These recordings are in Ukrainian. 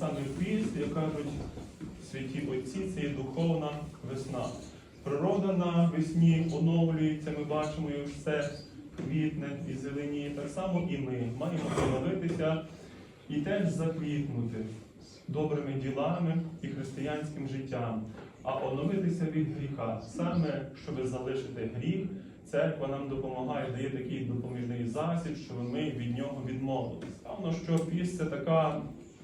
саме піст, як кажуть святі отці, це є духовна весна. Природа на весні оновлюється, ми бачимо, як все квітне і зеленіє. Так само і ми маємо оновитися і теж заквітнути добрими ділами і християнським життям, а оновитися від гріха. Саме щоб залишити гріх, церква нам допомагає, дає такий допоміжний засіб, щоб ми від нього відмовилися. Певно, що піст це така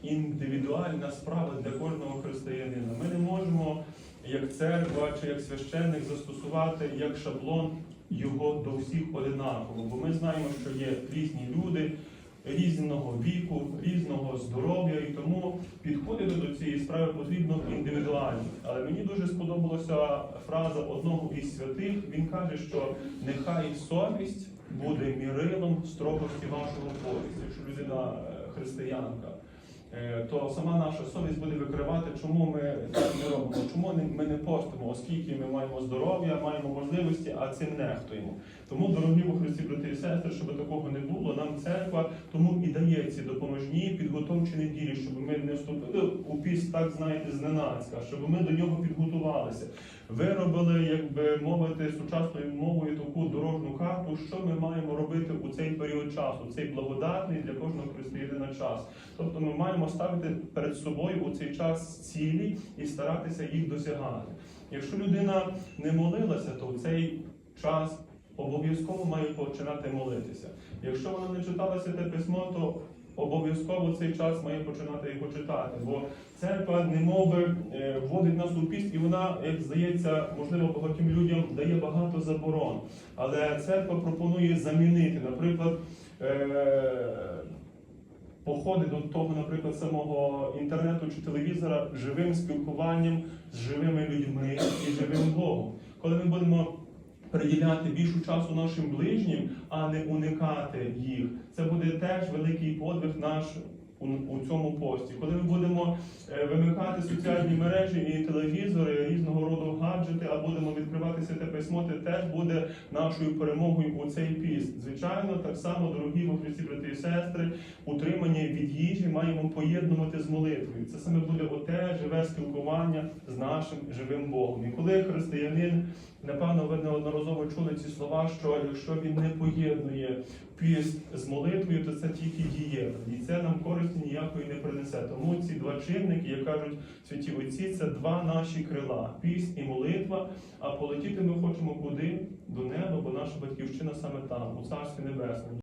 індивідуальна справа для кожного християнина. Ми не можемо, як церква чи як священник, застосувати як шаблон його до всіх одинаково, бо ми знаємо, що є різні люди. Різного віку, різного здоров'я, і тому підходити до цієї справи потрібно індивідуально. Але мені дуже сподобалася фраза одного із святих. Він каже, що нехай совість буде мірилом строгості вашого повісті. Якщо людина е, християнка, то сама наша совість буде викривати, чому ми не робимо, чому ми не постимо, оскільки ми маємо здоров'я, маємо можливості, а цим нехтуємо. Тому, дорогі у Христі, брати і сестри, щоб такого не було, нам церква тому і дає ці допоможні підготовчі неділі, щоб ми не вступили у піст, так знаєте, зненацька, щоб ми до нього підготувалися. Виробили, як би мовити, сучасною мовою таку дорожню карту, що ми маємо робити у цей період часу, цей благодатний для кожного християнина час. Тобто ми маємо ставити перед собою у цей час цілі і старатися їх досягати. Якщо людина не молилася, то в цей час обов'язково має починати молитися. Якщо вона не читала святе письмо, то обов'язково цей час має починати його читати. Бо церква немови е, вводить нас у піст, і вона, як здається, можливо, багатьом людям дає багато заборон. Але церква пропонує замінити, наприклад. Походи до того, наприклад, самого інтернету чи телевізора живим спілкуванням з живими людьми і живим Богом. Коли ми будемо приділяти більшу часу нашим ближнім, а не уникати їх, це буде теж великий подвиг наш у, цьому пості. Коли ми будемо е, вимикати соціальні мережі і телевізори, різного роду гаджети, а будемо відкривати святе письмо, це теж буде нашою перемогою у цей піст. Звичайно, так само, дорогі во брати і сестри, утримання від їжі маємо поєднувати з молитвою. Це саме буде оте живе спілкування з нашим живим Богом. І коли християнин, напевно, ви неодноразово чули ці слова, що якщо він не поєднує піст з молитвою, то це тільки дієта. І це нам користі ніякої не принесе. Тому ці два чинники, як кажуть святі отці, це два наші крила піст і молитва. А полетіти ми хочемо куди? До неба, бо наша батьківщина саме там, у Царстві Небесному.